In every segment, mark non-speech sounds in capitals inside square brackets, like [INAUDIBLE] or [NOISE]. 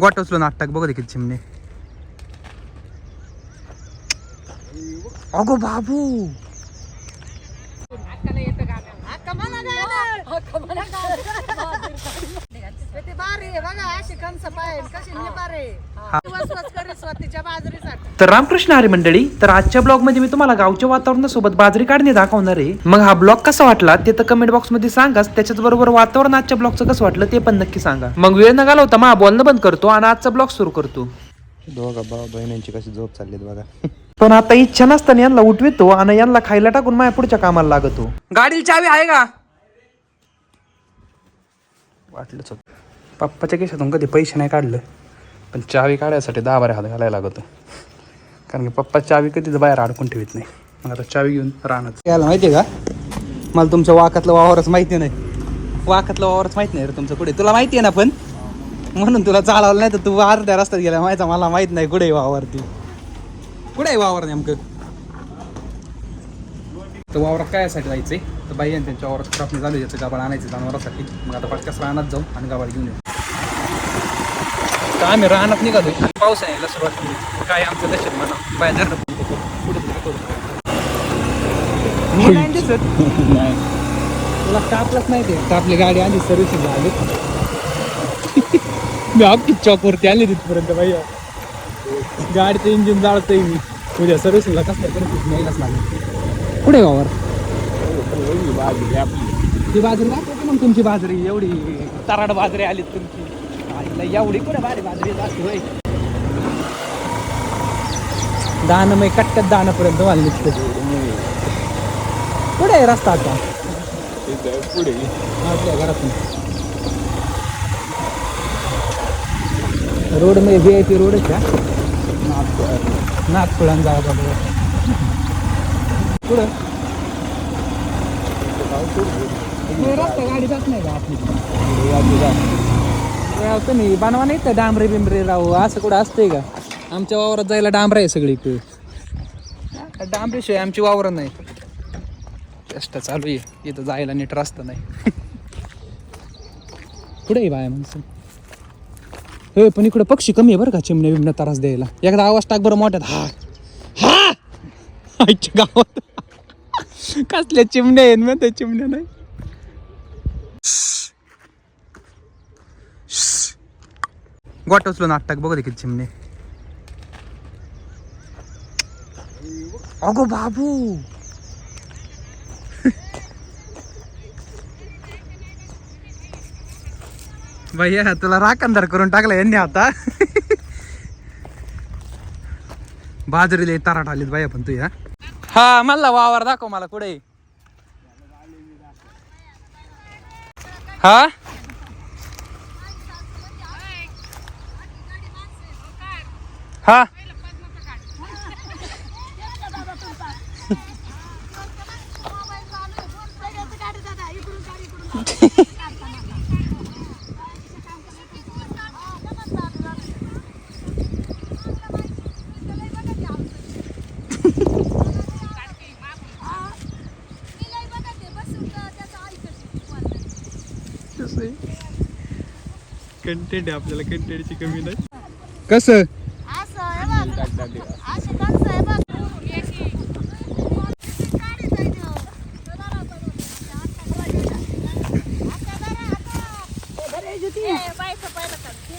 गोट उचलून आठ टाक बघू दे किती चिमणे. अगो बाबू! ते बारे बघा अशी कंस पाय कशी निपारे वसवस करी स्वतःच्या बाजरीसाठी. तर रामकृष्ण हरी मंडळी तर आजच्या ब्लॉगमध्ये मी तुम्हाला गावच्या वातावरणासोबत बाजरी काढणे दाखवणार आहे. मग हा ब्लॉग कसा वाटला ते तर कमेंट बॉक्समध्ये सांगाच त्याच्याच बरोबर वातावरण आजच्या ब्लॉगचं कसं वाटलं ते पण नक्की सांगा. मग वेळ न घालवता मग बोलणं बंद करतो आणि आजचा ब्लॉग सुरू करतो. दोघा भाऊ बहिणींची कशी झोप चालली बघा. [LAUGHS] पण आता इच्छा नसताना यांना उठवितो आणि यांना खायला टाकून माझ्या पुढच्या कामाला लागतो. गाडीला चावी आहे का? वाटलंच होतं. पप्पाच्या खिशातून कधी पैसे नाही काढलं. पण चावी काढायसाठी दहा बारा हात घालायला लागतो. कारण की पप्पा चावी कधीच बाहेर अडकून ठेवत नाही. मग आता चावी घेऊन राहणार याला माहिती आहे का? मला तुमच्या वाकातलं वावरच माहिती नाही. वाकातलं वावरच माहिती नाही रे तुमचं कुठे. तुला माहिती आहे ना पण? म्हणून तुला चालवलं नाही तर तू अर्ध्या रस्त्यात गेला. माहिती मला माहीत नाही कुठे वावर ती कुठे आहे वावर नेमकं? तर वावरात काय यासाठी जायचंय? तर बाई आणि त्यांच्या वावरात चालू आहे याचं गाबाळ आणायचं जनावरासाठी. मग आता पटकस रानात जाऊ आणि गाबाळ घेऊन येऊ. तर आम्ही रानात निघालो पाऊस आहे यायला सुरुवात केली काय आमचं दशत म्हणा. बाय धरणं पुढे करू नाही तुला कापलंच नाही ते. कापली गाडी आधी सर्व्हिसिंग झाली मी आपली चॉकवरती आली तिथपर्यंत बाई. गाडीचं इंजिन जाळतोय मी. उद्या सर्व्हिसिंगला कसल्या करत नाहीच लागेल. कुठे वावर? ती बाजरी दाखवते मग तुमची बाजरी. एवढी तराड बाजरी आली तुमची. आईला एवढी कुठे भारी बाजरी जास्त होय दान मग कट्ट्यात दानापर्यंत मला निघतं कुठे आहे रस्ता आता पुढे आपल्या घरातून रोडमध्ये व्ही आय पी रोड आहे का नागपुरान जावा बाबा पुढं रस्ता गाडी जात नाही का आपली राव तुम्ही बनवा नाही तर डांबरे बिंबरे राहू. असं कुठं असतंय का? आमच्या वावरात जायला डांबरे आहे सगळी डांबरेशिवाय आमची वावरं नाही. कष्ट चालू आहे. इथं जायला नीट रस्ता नाही. कुठे आहे बाया माणसं? हे पण इकडं पक्षी कमी आहे बरं का चिमण्या बिमण्या त्रास द्यायला. एकदा आवाज टाक बरं मोठ्यात. हा. हा! आईच्या गावात. कसल्या चिमण्या आहेत मग त्या चिमण्या नाही. गोट उचलून आठ टाक बघू दे चिमणे. अगो बाबू! [LAUGHS] भैया तुला राखणदार करून टाकला यांनी आता. [LAUGHS] बाजरीले ताराट आलीत भैया पण तू या हा मला वावर दाखव मला कुठे. हा? हा? कंटेंट आहे? आपल्याला कंटेंटची कमी नाही. कसं असं आहे बघ अशी कंस आहे बघ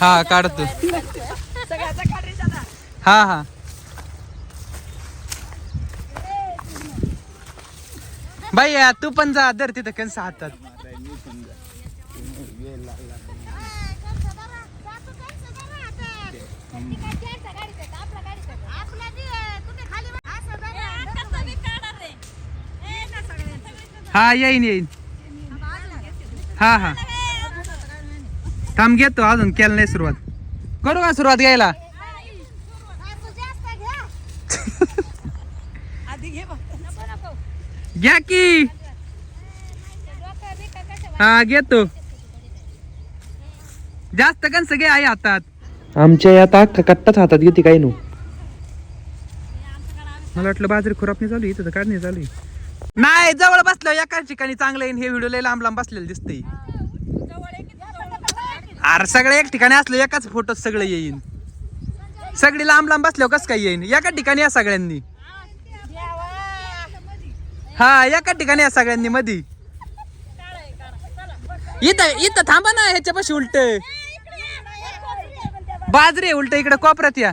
हा काढतो हा हा. भैया तू पण जा दर तिथं कंस हातात. हा येईन येईन. हा हा. थांब घेतो अजून केलं नाही सुरुवात. करू का सुरुवात घ्यायला? घ्या की. हा घेतो. जास्त कंस घे आई हातात. आमच्या यात अख्खा कट्टाच हातात घेते काही नो. मला वाटलं बाजरी खुरापणी चालू आहे, इथं तर काढणे चालू आहे. नाही जवळ बसलो एकाच ठिकाणी चांगलं येईन हे व्हिडिओ लय लांब लांब बसलेलं दिसतंय. अरे सगळं एक ठिकाणी असलं एकाच फोटोत सगळं येईन. सगळी लांब लांब बसल्यावर कसं काय येईन? एका ठिकाणी या सगळ्यांनी. हा एका ठिकाणी या सगळ्यांनी मधी. इथं इथं थांबा ना ह्याच्यापाशी उलट. बाजरी उलट. इकडे कोपऱ्यात या.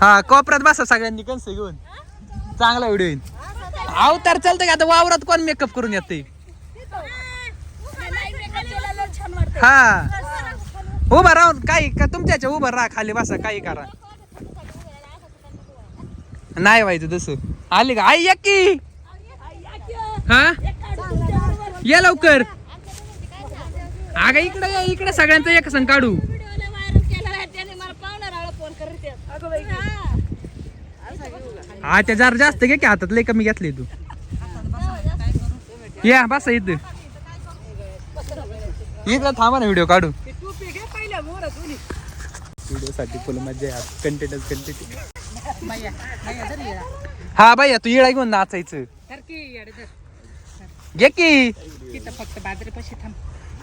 हा कोपऱ्यात बसा सगळ्यांनी कन्स घेऊन. चांगला व्हिडिओ येईल अवतार चालतं का आता वावरात कोण मेकअप करून येते हा. उभा राहून काही का तुमच्याच्या उभं राहा खाली बसा काही करा. नाही व्हायचं तसं. आली का? आई या की. हा? या लवकर. अगं इकडे या इकडे सगळ्यांचं एक संग काढू. हा. त्या जरा जास्त घे की हातात लय कमी घेतले तू. या बसा इथं. इकडं थांबा ना व्हिडिओ काढू. व्हिडिओ साठी फुल मजा आहे. कंटेंटच कंटेंट हा बाई तू येळा घेऊन नाचायचं. घे की. फक्त बाजरी पशी थांब.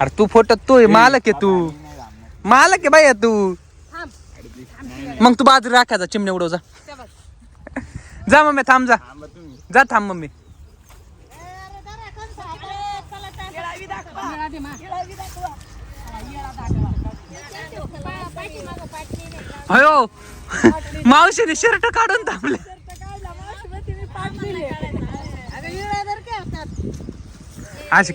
अरे तू फोटो तू आहे, मालक आहे तू. मालक आहे बाई तू. मग तू बाजू राखायचा चिमण्या उडव जा. जा मम्मी थांब जा. जा थांब मम्मी. अयो मावशीने शर्ट काढून थांबले. अशी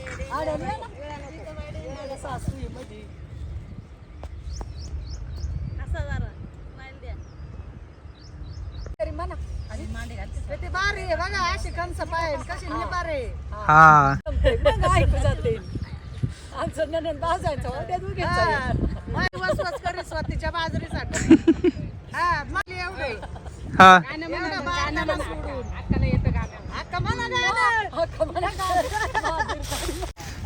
ते बारे आहे बघा अशी कंस पाय कशी निबारे हा. वसवस करी स्वतःच्या बाजरीसाठी. हा मला एवढे. हा. एवढं बाळाला सोडून. हक्क मला गाणं.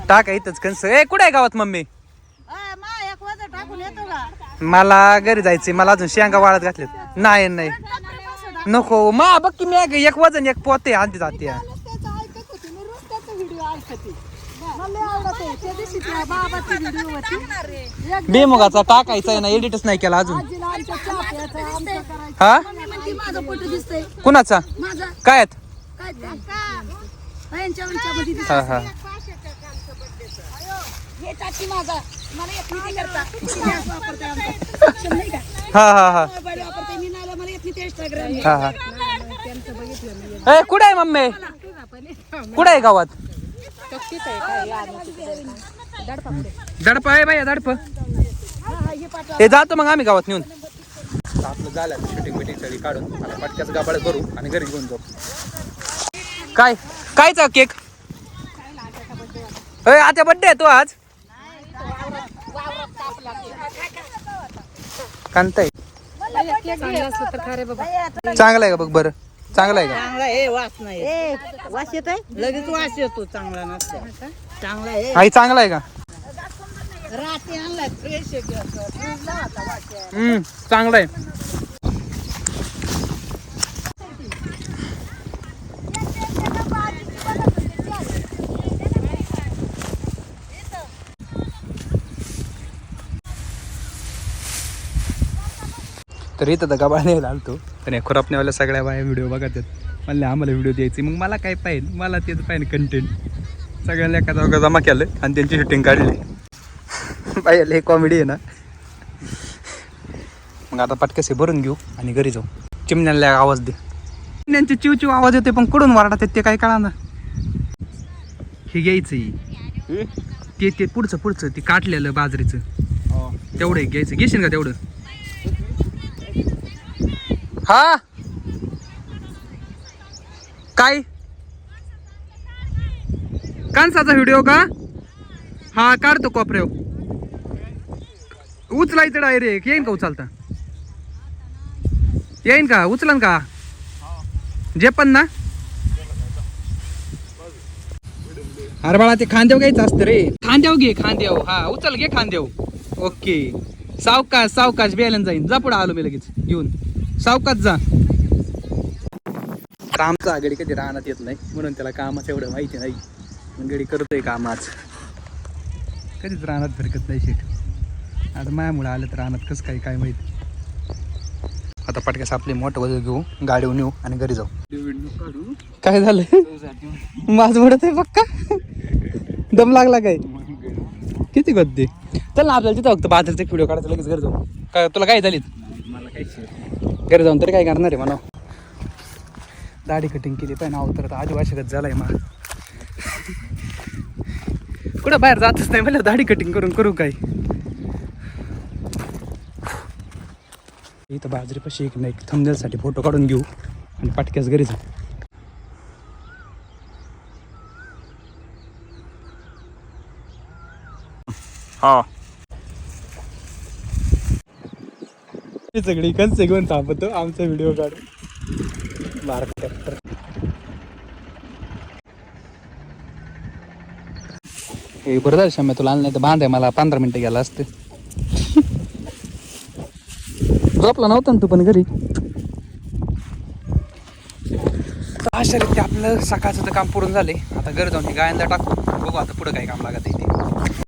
टाका इथंच कंस ए कुठे आहे गावात मम्मी? मा एक वजन टाकून येतो का? मला घरी जायचंय. मला अजून शेंगा वाळत घातलेत नाही नाही. नको. मा बघ की मी एक- एक वजन एक पोते. आणते जाते त्याचं ऐकत होती मी रोज त्याचा व्हिडिओ ऐकते मला लय आवडत आहे त्या दिवशी त्या बाबाची व्हिडिओ होती एक बेमुगाचा टाकायचा आहे ना एडिटच नाही केला अजून. हा? कुणाचा? काय आहेत? हा हा. हा हा हा. हा हा. ए कुठे आहे मम्मी? कुठे आहे गावात? दडप आहे बाई दडप. हे जातो मग आम्ही गावात नेऊन. आपलं झालं शूटिंग बिटिंग सगळी काढून आता पटक्याचं गाबाळ करू आणि घरी घेऊन जाऊ. काय? कायचा केक? अय आता बड्डे आहे तो आज? कांताय चांगला आहे का बघ बरं? चांगला आहे का? चांगला आहे वास नाही वास येत आहे लगेच वास येतो चांगला नसते. चांगला आहे. आई चांगला आहे का? रात्री आणलाय फ्रेश आहे फ्रीजला होता वास आहे. हम्म चांगला आहे. तर इथं तर गबाळ नाही आलतो पण या खुरापण्यावाल्या सगळ्या बाया व्हिडिओ बघत आहेत. म्हणले आम्हाला व्हिडिओ द्यायची. मग मला काय पाहिजे? मला तेच पाहिजे कंटेंट सगळ्यांना एका जागा जमा केलं आणि त्यांची शूटिंग काढली. बाई लय कॉमेडी आहे ना. मग आता पटकसे भरून घेऊ आणि घरी जाऊ. चिमण्याला आवाज दे. चिमण्यांचे चिव चिव आवाज येते पण कुठून वारडात ते काय कळा ना हे. घ्यायचं ते ते पुढचं पुढचं ते काटलेलं बाजरीचं. तेवढं एक घ्यायचं. घेशील का तेवढं? हा? काय? कांसाचा व्हिडिओ का? हा काढतो कोपऱ्यावर. उचलायचं डायरेक्ट येईन का उचलता? येईन का? उचलन का? जे पण ना. अरे बाळा ते खांदेव घ्यायचं असतं रे. खांदेव घे खांदेव. हा उचल घे खांदेव. ओके सावकाश सावकाश बेलन जाईन. जा पुढे आलो मी लगेच. घेऊन सावकाश जा. आमचा गडी कधी राहण्यात येत नाही. म्हणून त्याला कामाचं एवढं माहिती नाही. गडी करतोय कामाच कधीच राहण्यात फिरकत नाही शेट आता मायामुळे आलं तर राहण्यात कसं काही काय माहिती? आता पटक्यास आपली मोठं वजन घेऊ गाडीवर नेऊ आणि घरी जाऊ. काय झालं माझ म्हणत आहे पक्का? दम लागला काय? किती गद्दे? चल ना आपल्याला तिथं फक्त बाजारचा व्हिडिओ काढायचा लगेच घरी जाऊ. काय तुला काय झाली मला काही घरी जाऊन तरी काय करणार आहे म्हणा. दाढी कटिंग केली पाहिजे नाव तर आदिवासीगत झालाय मा. कुठं बाहेर जातच नाही मला दाढी कटिंग करून करू काय? इथं बाजरीपाशी एक नाही थंबनेलसाठी फोटो काढून घेऊ आणि पाटक्यास घरी जाऊ. हा. हे सगळी कन्से घेऊन थांबतो आमचा व्हिडिओ काढून बारा ट्रॅक्टर हे बरं झालं शम्या तुला आणलं नाही तर बांधाय मला पंधरा मिनटं गेला असते. झोपला नव्हता ना तू पण घरी? अशा रीती आपलं सकाळचं तर काम पूर्ण झाले आता घर जाऊन हे गायंदा टाकू. बघू आता पुढं काय काम लागत आहे ते.